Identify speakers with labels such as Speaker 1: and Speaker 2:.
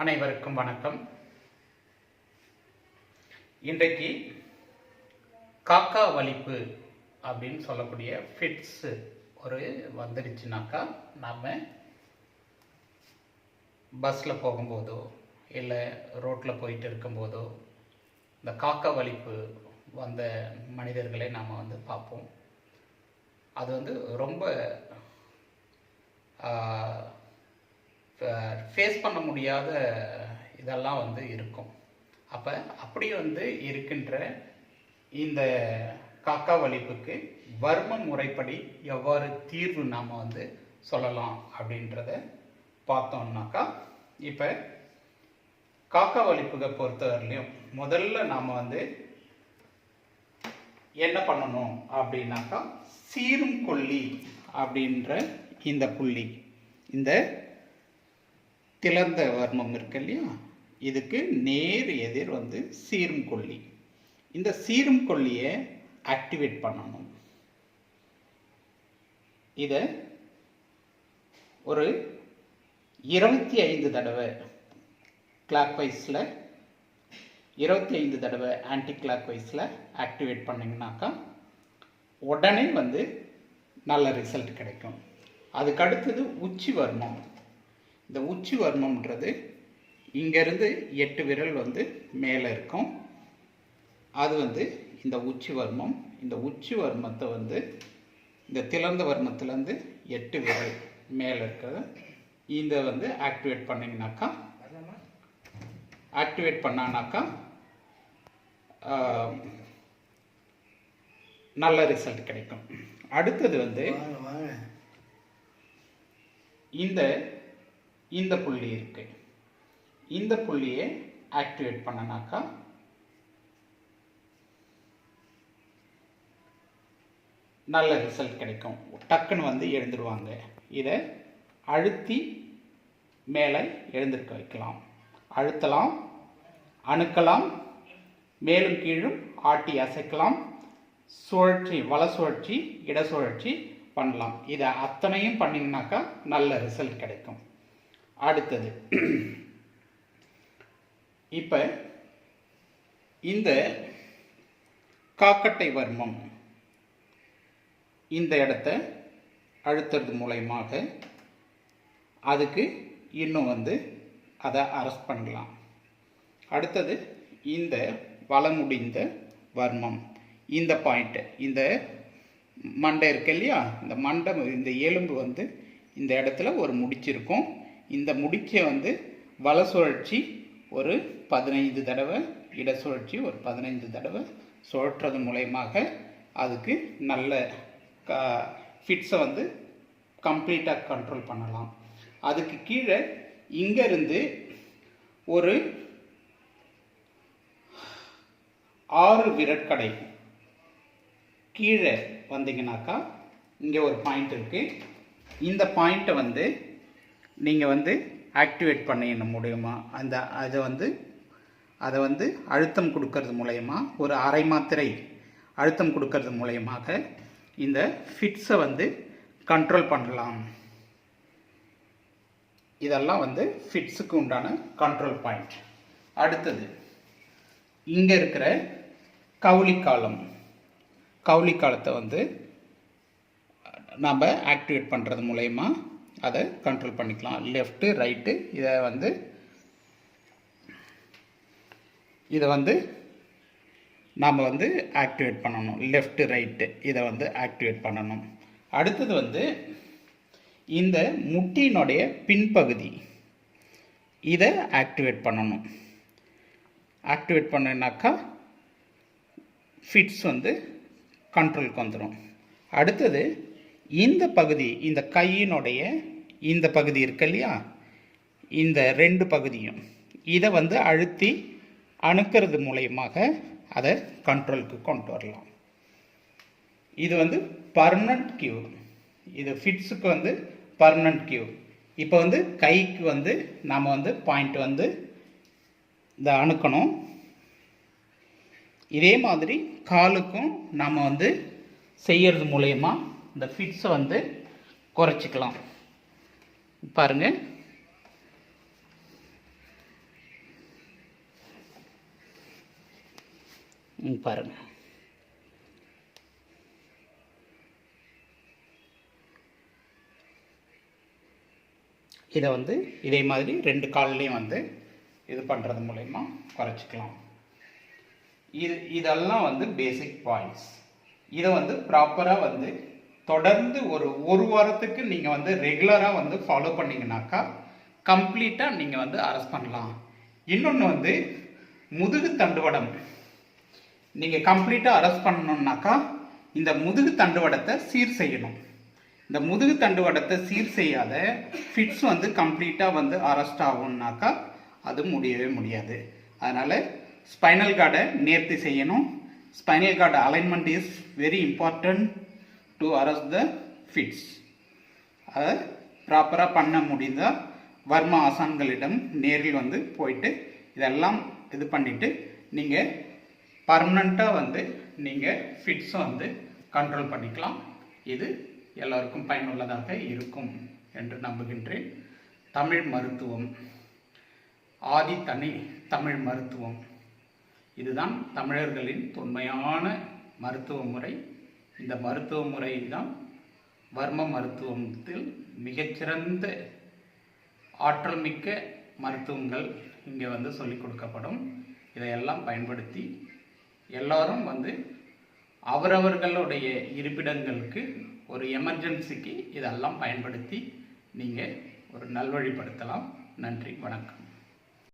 Speaker 1: அனைவருக்கும் வணக்கம். இன்றைக்கு காக்கா வலிப்பு அப்படின்னு சொல்லக்கூடிய ஃபிட்ஸு ஒரு வந்துடுச்சுனாக்கா நாம் பஸ்ஸில் போகும்போதோ இல்லை ரோட்டில் போயிட்டு இருக்கும்போதோ இந்த காக்கா வலிப்பு வந்த மனிதர்களை நாம் வந்து பார்ப்போம். அது வந்து ரொம்ப ஃபேஸ் பண்ண முடியாத இதெல்லாம் வந்து இருக்கும். அப்போ அப்படி வந்து இருக்கின்ற இந்த காக்கா வலிப்புக்கு வர்ம முறைப்படி எவ்வாறு தீர்வு நாம் வந்து சொல்லலாம் அப்படின்றத பார்த்தோம்னாக்கா இப்போ காக்கா வலிப்புகை பொறுத்தவரையிலையும் முதல்ல நாம் வந்து என்ன பண்ணணும் அப்படின்னாக்கா சீரும் கொல்லி அப்படின்ற இந்த புள்ளி இந்த திலந்த வர்மம் இருக்கு இல்லையா? இதுக்கு நேர் எதிர் வந்து சீரும் கொல்லி. இந்த சீரும் கொல்லியை ஆக்டிவேட் பண்ணணும். இதை ஒரு இருபத்தி ஐந்து தடவை கிளாக் வைஸில் இருபத்தி ஐந்து தடவை ஆன்டி கிளாக் வைஸில் ஆக்டிவேட் பண்ணிங்கனாக்கா உடனே வந்து நல்ல ரிசல்ட் கிடைக்கும். அதுக்கு அடுத்தது உச்சி வர்மம். இந்த உச்சி வர்மம்ன்றது இங்கேருந்து எட்டு விரல் வந்து மேலே இருக்கும். அது வந்து இந்த உச்சி வர்மம். இந்த உச்சி வர்மத்தை வந்து இந்த திறந்த வர்மத்துலேருந்து எட்டு விரல் மேலே இருக்கிறத. இந்த வந்து ஆக்டிவேட் பண்ணிங்கனாக்கா ஆக்டிவேட் பண்ணானாக்கா நல்ல ரிசல்ட் கிடைக்கும். அடுத்தது வந்து இந்த இந்த புள்ளி இருக்கு. இந்த புள்ளியை ஆக்டிவேட் பண்ணனாக்கா நல்ல ரிசல்ட் கிடைக்கும். டக்குன்னு வந்து எழுந்துருவாங்க. இதை அழுத்தி மேலே எழுந்திருக்க வைக்கலாம். அழுத்தலாம் அணுக்கலாம் மேலும் கீழும் ஆட்டி அசைக்கலாம். சுழற்சி வள சுழற்சி இட சுழற்சி பண்ணலாம். இதை அத்தனையும் பண்ணிங்கனாக்கா நல்ல ரிசல்ட் கிடைக்கும். அடுத்தது. இப்போ இந்த காக்கட்டை வர்மம் இந்த இடத்த அழுத்துறது மூலயமாக அதுக்கு இன்னும் வந்து அதை அரெஸ்ட் பண்ணலாம். அடுத்தது இந்த வளமுடிந்த வர்மம். இந்த பாயிண்ட்டு இந்த மண்டை இருக்கு இல்லையா? இந்த மண்டை இந்த எலும்பு வந்து இந்த இடத்துல ஒரு முடிச்சிருக்கும். இந்த முடிக்கை வந்து வல சுழற்சி ஒரு பதினைந்து தடவை இட சுழற்சி ஒரு பதினைந்து தடவை சுழற்றது மூலயமாக அதுக்கு நல்ல க ஃபிட்ஸை வந்து கம்ப்ளீட்டாக கண்ட்ரோல் பண்ணலாம். அதுக்கு கீழே இங்கேருந்து ஒரு ஆறு விரட்கடை கீழே வந்தீங்கன்னாக்கா இங்கே ஒரு பாயிண்ட் இருக்குது இந்த பாயிண்ட்டை வந்து நீங்கள் வந்து ஆக்டிவேட் பண்ணிட முடியுமா அந்த அதை வந்து அதை வந்து அழுத்தம் கொடுக்கறது மூலயமா ஒரு அரை மாத்திரை அழுத்தம் கொடுக்கறது மூலயமாக இந்த ஃபிட்ஸை வந்து கண்ட்ரோல் பண்ணலாம். இதெல்லாம் வந்து ஃபிட்ஸுக்கு உண்டான கண்ட்ரோல் பாயிண்ட் அடுத்தது இங்கே இருக்கிற கவுளிக்காலம் கவுளிக்காலத்தை வந்து நாம் ஆக்டிவேட் பண்ணுறது மூலயமா அதை கண்ட்ரோல் பண்ணிக்கலாம். லெஃப்ட்டு ரைட்டு இதை வந்து இதை வந்து நாம் வந்து ஆக்டிவேட் பண்ணணும். லெஃப்ட்டு ரைட்டு இதை வந்து ஆக்டிவேட் பண்ணணும். அடுத்தது வந்து இந்த முட்டியினுடைய பின்பகுதி இதை ஆக்டிவேட் பண்ணணும். ஆக்டிவேட் பண்ணனாக்கா ஃபிட்ஸ் வந்து கண்ட்ரோலுக்கு வந்துடும் அடுத்தது இந்த பகுதி இந்த கையினுடைய இந்த பகுதி இருக்கு இல்லையா? இந்த ரெண்டு பகுதியும். இதை வந்து அழுத்தி அணுக்கிறது மூலயமாக அதை கண்ட்ரோலுக்கு கொண்டு வரலாம். இது வந்து பர்மனன்ட் கியூ இது ஃபிட்ஸுக்கு வந்து பர்மனன்ட் கியூ இப்போ வந்து கைக்கு வந்து நாம் வந்து பாயிண்ட் வந்து இந்த அணுக்கணும். இதே மாதிரி காலுக்கும் நாம் வந்து செய்கிறது மூலயமா இந்த ஃபிட்ஸை வந்து குறைச்சிக்கலாம். பாருங்கள் பாருங்கள் இதை வந்து இதே மாதிரி ரெண்டு கால்லையும் வந்து இது பண்ணுறது மூலயமா குறைச்சிக்கலாம். இது இதெல்லாம் வந்து பேசிக் பாயிண்ட்ஸ் இதை வந்து ப்ராப்பராக வந்து தொடர்ந்து ஒரு ஒரு வாரத்துக்கு நீங்கள் வந்து ரெகுலராக வந்து ஃபாலோ பண்ணிங்கனாக்கா கம்ப்ளீட்டாக நீங்கள் வந்து அரெஸ்ட் பண்ணலாம். இன்னொன்று வந்து முதுகு தண்டுவடம். நீங்கள் கம்ப்ளீட்டாக அரெஸ்ட் பண்ணணுன்னாக்கா இந்த முதுகு தண்டுவடத்தை சீர் செய்யணும். இந்த முதுகு தண்டுவடத்தை சீர் செய்யாத ஃபிட்ஸ் வந்து கம்ப்ளீட்டாக வந்து அரெஸ்ட் ஆகும்னாக்கா அது முடியவே முடியாது. அதனால் ஸ்பைனல் கார்டை நேர்த்தி செய்யணும். Spinal cord alignment is very important to arrest the fits அதை ப்ராப்பராக பண்ண முடிந்தால் வர்ம ஆசான்களிடம் நேரில் வந்து போயிட்டு இதெல்லாம் இது பண்ணிவிட்டு நீங்கள் பர்மனண்ட்டாக வந்து நீங்கள் ஃபிட்ஸை வந்து கண்ட்ரோல் பண்ணிக்கலாம். இது எல்லோருக்கும் பயனுள்ளதாக இருக்கும் என்று நம்புகின்றேன். தமிழ் மருத்துவம் ஆதி தனி தமிழ் மருத்துவம். இதுதான் தமிழர்களின் தொன்மையான மருத்துவ முறை. இந்த மருத்துவ முறை தான் வர்ம மருத்துவத்தில் மிகச்சிறந்த ஆற்றல் மிக்க மருத்துவங்கள் இங்கே வந்து சொல்லிக் கொடுக்கப்படும். இதையெல்லாம் பயன்படுத்தி எல்லாரும் வந்து அவரவர்களுடைய இருப்பிடங்களுக்கு ஒரு எமர்ஜென்சிக்கு இதெல்லாம் பயன்படுத்தி நீங்கள் ஒரு நல்வழிப்படுத்தலாம். நன்றி வணக்கம்.